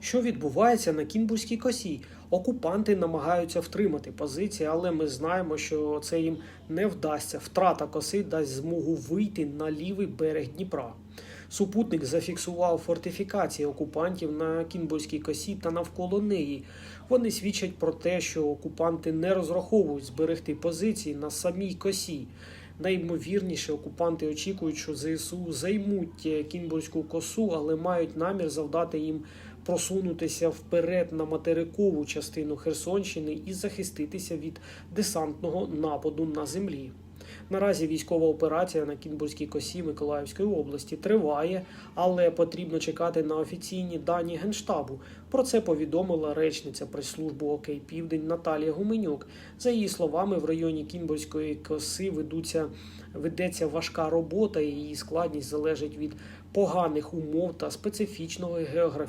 Що відбувається на Кінбурзькій косі? Окупанти намагаються втримати позиції, але ми знаємо, що це їм не вдасться. Втрата коси дасть змогу вийти на лівий берег Дніпра. Супутник зафіксував фортифікації окупантів на Кінбурзькій косі та навколо неї. Вони свідчать про те, що окупанти не розраховують зберегти позиції на самій косі. Найімовірніше, окупанти очікують, що ЗСУ займуть е, Кінбурзьку косу, але мають намір завдати їм просунутися вперед на материкову частину Херсонщини і захиститися від десантного нападу на землі. Наразі військова операція на Кінбурзькій косі Миколаївської області триває, але потрібно чекати на офіційні дані Генштабу. Про це повідомила речниця прес-служби ОК Південь Наталія Гуменюк. За її словами, в районі Кінбурзької коси ведуться, ведеться важка робота, і її складність залежить від поганих умов та специфічного географічного